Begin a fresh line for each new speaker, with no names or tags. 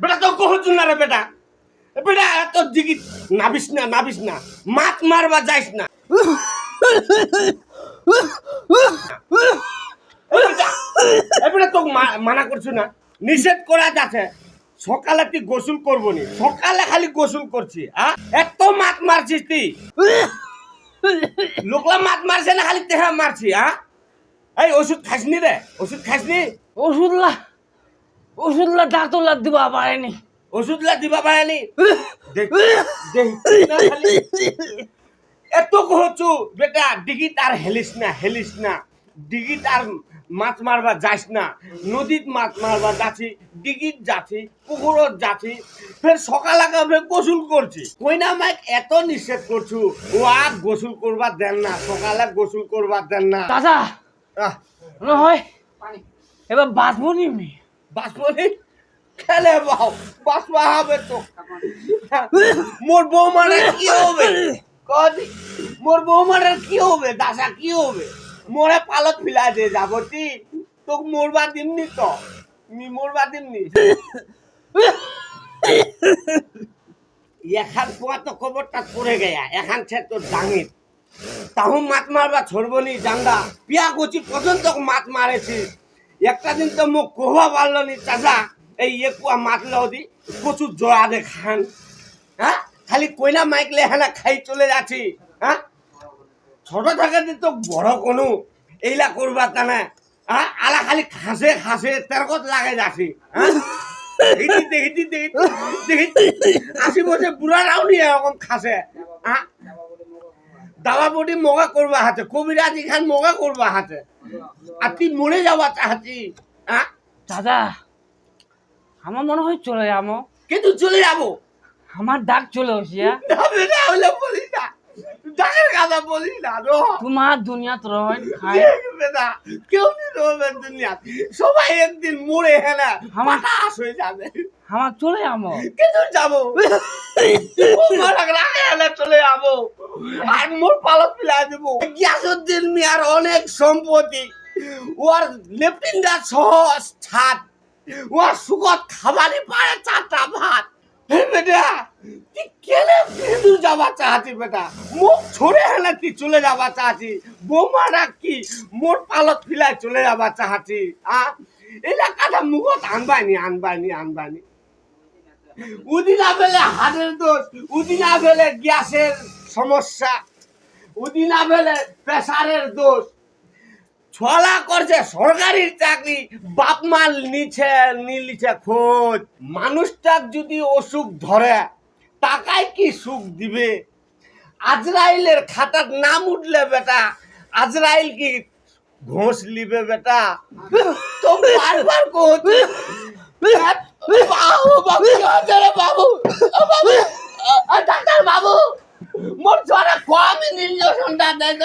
বেটা তো কহছুন না রে বেটা? বেটা এত দিগি নাবিস না নাবিস না। মাত মারবা যাইস না। এ বেটা, এ মা- মানা করছু না। নিষেধ করা যাচ্ছে। সকালে তুই গোসল করব নি। সকালে খালি গোসল করছি এত মাত মারছিস তুই। লোকলা মাত মারছে না খালি তেহা মারছি হ্যাঁ এই ওষুধ খাসনি রে? ওষুধ খাসনি
ওষুধলা ওষুধলা ডাক্তারলা দিবা পারেনি।
ওষুধলা দিবা পারেনি? এত কহছু বেটা ডিগিত আর হেলিস না হেলিস না। ডিগিত আর মাছ মারবা যাইস না। নদীত মাছ মারবা যাচ্ছি ডিগিত যাচ্ছি পুকুরত যাচ্ছি ফের সকাল আগে গোসল করছি। কইনা মাইক এত নিষেধ করছু। ও আর গোসল করবা দেন না সকালে গোসল করবা দেন না।
দাদা! নহয় এবার বাঁচবো নি আমি?
বাসপনি খেলে বাও বাসবা হবে তো। মোর বৌমানের কি হবে? কদি মোর বৌমানের কি হবে? দাসা কি হবে? মোরে পালত ফিলা দে যাবতি। তোক মরবা দিমনি তো মি মরবা দিমনি এখান পোয়া তো খবরটা পড়ে গেয়া। এখান ছে তো ডাঙিত। তাহু মাত মারবা ছড়বনি জাঙ্গা পিয়া কচি পর্যন্ত মাত মারেছিস একটা দিন তো মোক কহবা পারল নি চাচা। এই একুয়া মাত লদি কচু জড়া দে খান হ্যাঁ খালি কইনা মাইকলে হ্যাঁ খাই চলে যাচ্ছি। হ্যাঁ ছোট থাকাতে তো বড় কোনো এইলা করবা তানে হ্যাঁ আলা খালি খাসে খাসে তেরকত লাগে আশি বছর বুড়ারাও নিয়ে এরকম খাসে। দাবা বডি মগা করবা হাতে কবিরাজি খান মগা করবা হাতে। আর তুই মরে যাওয়া চাহাতি হ্যাঁ
দাদা আমার মনে হয় চলে যাব
কিন্তু চলে যাব।
আমার ডাক চলে
না হলে না ডাকের কথা বলিস না রো।
তোমার দুনিয়াত খাই
দেখবে কেউ রবে দুনিয়া সবাই একদিন মরে না
আমার-
হতাশ হয়ে যাবে।
আমার চলে যাব।
কিন্তু যাব। হলে চলে যাব। আর মোর পালক পিলাই দেবো। গিয়াসুদ্দিন মিয়ার অনেক সম্পত্তি। ওর লেফটিনটা সহজ ছাদ। ওর সুগত খাবারই পারে চারটা ভাত। যাবা চাহাতি বেটা। মুখ ছড়ে হেলে তুই চলে যাবা চাহাতি বৌমারা কি মোর পালত ফিলাই চলে যাবা চাহাতি আ এলা কাটা মুখত আনবানি আনবানি আনবানি উদিনা ফেলে হাতের দোষ, উদিনা ফেলে গ্যাসের সমস্যা, উদিনা ফেলে প্রেসারের দোষ। ছলা করছে সরকারি চাকরি, বাপ মাল নিছে নিলিছে খোঁজ। মানুষটার যদি অসুখ ধরে টাকায় কি সুখ দিবে? আজরাইলের খাতার নাম উঠলে বেটা, আজরাইল কি ঘোষ লিবে বেটা? বাবু বাবু ডাক্তার বাবু, মোর জ্বরে কমই নির্দেশনটা দেয়